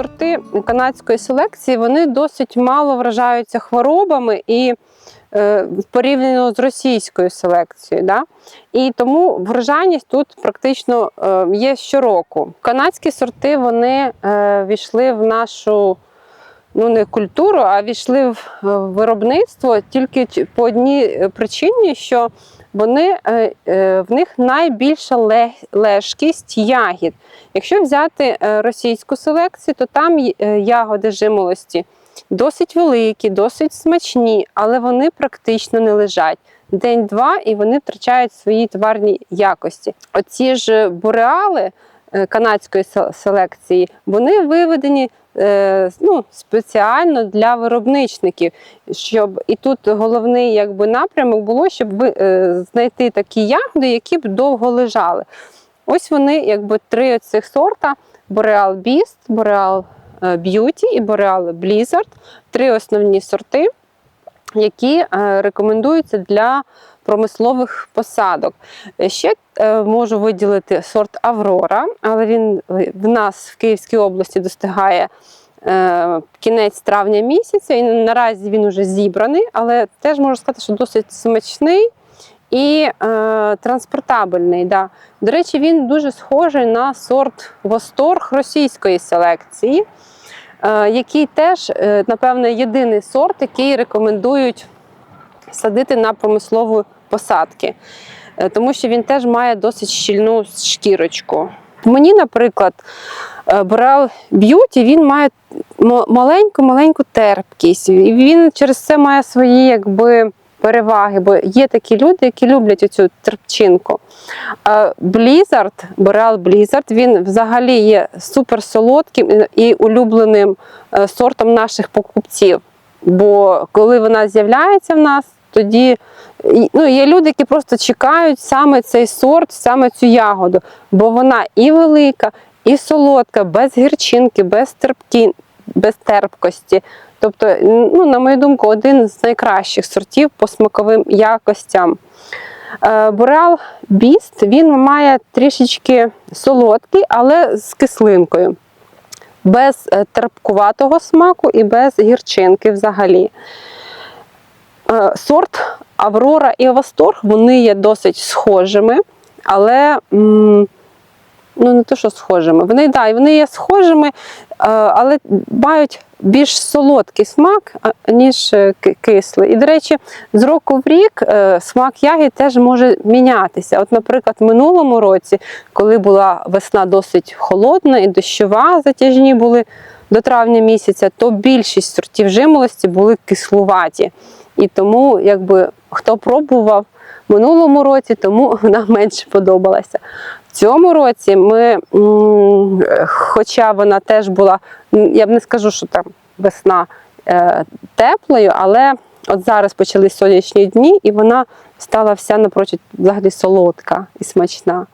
сорти канадської селекції вони досить мало вражаються хворобами і е, порівняно з російською селекцією. Да? І тому врожайність тут практично е, є щороку. Канадські сорти вони е, війшли в нашу ну, не культуру, а війшли в е, виробництво тільки по одній е, причині, що вони, е, е, в них найбільша лежкість ягід. Якщо взяти е, російську селекцію, то там ягоди жимолості досить великі, досить смачні, але вони практично не лежать. День-два і вони втрачають свої товарні якості. Оці ж бореали е, канадської селекції, вони виведені е, ну, спеціально для виробничників. Щоб і тут головний якби, напрямок було, щоб е, знайти такі ягоди, які б довго лежали. Ось вони, якби три цих сорта: Beast, Boreal е, Beauty і Boreal Blizzard. Три основні сорти, які е, рекомендуються для промислових посадок. Е, Ще е, можу виділити сорт Аврора, але він в нас в Київській області достигає е, кінець травня місяця, і наразі він уже зібраний, але теж можу сказати, що досить смачний і е, транспортабельний. Да. До речі, він дуже схожий на сорт Восторг російської селекції, е, який теж, напевне, єдиний сорт, який рекомендують садити на промислові посадки, Е, тому що він теж має досить щільну шкірочку. Мені, наприклад, е, Boreal Beauty він має маленьку-маленьку терпкість. І він через це має свої якби, переваги, бо є такі люди, які люблять цю терпчинку. Е, Blizzard, Blizzard, він взагалі є супер солодким і- улюбленим е, сортом наших покупців. Бо коли вона з'являється в нас, тоді ну, є люди, які просто чекають саме цей сорт, саме цю ягоду, бо вона і велика, і солодка, без гірчинки, без терпкі, без терпкості. Тобто, ну, на мою думку, один з найкращих сортів по смаковим якостям. Boreal Beast, він має трішечки солодкий, але з кислинкою. Без е, терпкуватого смаку і без гірчинки взагалі. Е, Сорт Аврора і Восторг вони є досить схожими, але ну не то, що схожими. Вони, да, вони є схожими, е, але мають більш солодкий смак, ніж е, кислий. І, до речі, з року в рік е, смак ягід теж може мінятися. От, наприклад, в минулому році, коли була весна досить холодна і дощова, затяжні були до травня місяця, то більшість сортів жимолості були кислуваті. І тому, якби хто пробував минулому році, тому вона менше подобалася. В цьому році ми, хоча вона теж була, я б не скажу, що там весна е, теплою, але от зараз почались сонячні дні, і вона стала вся напрочуд взагалі солодка і смачна.